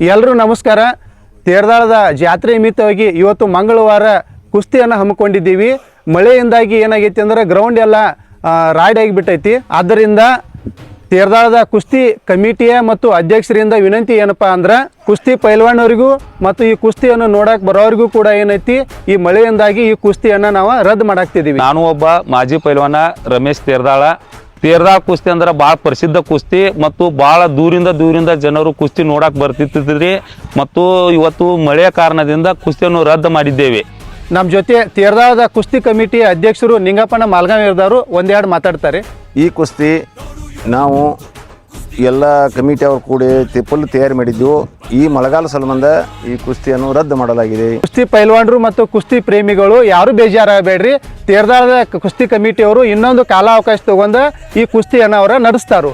ಎಲ್ರೂ ನಮಸ್ಕಾರ. ತೇರ್ದಾಳದ ಜಾತ್ರೆ ನಿಮಿತ್ತವಾಗಿ ಇವತ್ತು ಮಂಗಳವಾರ ಕುಸ್ತಿಯನ್ನು ಹಮ್ಮಿಕೊಂಡಿದ್ದೀವಿ. ಮಳೆಯಿಂದಾಗಿ ಏನಾಗೈತಿ ಅಂದ್ರೆ ಗ್ರೌಂಡ್ ಎಲ್ಲ ಆ, ಬಿಟ್ಟೈತಿ ಆದ್ದರಿಂದ ತೇರ್ದಾಳದ ಕುಸ್ತಿ ಕಮಿಟಿಯ ಮತ್ತು ಅಧ್ಯಕ್ಷರಿಂದ ವಿನಂತಿ ಏನಪ್ಪ ಅಂದ್ರೆ ಕುಸ್ತಿ ಪೈಲ್ವಾನವರಿಗೂ ಮತ್ತು ಈ ಕುಸ್ತಿಯನ್ನು ನೋಡಕ್ ಬರೋರಿಗೂ ಕೂಡ ಏನೈತಿ ಈ ಮಳೆಯಿಂದಾಗಿ ಈ ಕುಸ್ತಿಯನ್ನು ನಾವು ರದ್ದು ಮಾಡಾಕ್ತಿದ್ದೀವಿ. ನಾನು ಒಬ್ಬ ಮಾಜಿ ಪೈಲ್ವಾನ ರಮೇಶ್ ತೇರ್ದಾಳ. ತೇರ್ದಾಳ ಕುಸ್ತಿ ಅಂದ್ರೆ ಭಾಳ ಪ್ರಸಿದ್ಧ ಕುಸ್ತಿ ಮತ್ತು ಭಾಳ ದೂರಿಂದ ದೂರಿಂದ ಜನರು ಕುಸ್ತಿ ನೋಡಕ್ಕೆ ಬರ್ತಿರ್ತಿದ್ರಿ ಮತ್ತು ಇವತ್ತು ಮಳೆಯ ಕಾರಣದಿಂದ ಕುಸ್ತಿಯನ್ನು ರದ್ದು ಮಾಡಿದ್ದೇವೆ. ನಮ್ಮ ಜೊತೆ ತೇರ್ದಾದ ಕುಸ್ತಿ ಕಮಿಟಿ ಅಧ್ಯಕ್ಷರು ನಿಂಗಪ್ಪನ ಮಾಲ್ಗಾಂವ್ ಇರ್ದವರು ಒಂದೆರಡು ಮಾತಾಡ್ತಾರೆ. ಈ ಕುಸ್ತಿ ನಾವು ಎಲ್ಲ ಕಮಿಟಿ ಅವರು ಕೂಡಿ ತಿಪ್ಪಲು ತಯಾರು ಮಾಡಿದ್ದೆವು. ಈ ಮಳೆಗಾಲ ಸಂಬಂಧ ಈ ಕುಸ್ತಿಯನ್ನು ರದ್ದು ಮಾಡಲಾಗಿದೆ. ಕುಸ್ತಿ ಪೈಲ್ವಾನ್ರು ಮತ್ತು ಕುಸ್ತಿ ಪ್ರೇಮಿಗಳು ಯಾರು ಬೇಜಾರಾಗಬೇಡ್ರಿ. ತೇರ್ದಾಳದ ಕುಸ್ತಿ ಕಮಿಟಿಯವರು ಇನ್ನೊಂದು ಕಾಲಾವಕಾಶ ತಗೊಂಡು ಈ ಕುಸ್ತಿಯನ್ನು ಅವರ ನಡೆಸ್ತಾರು.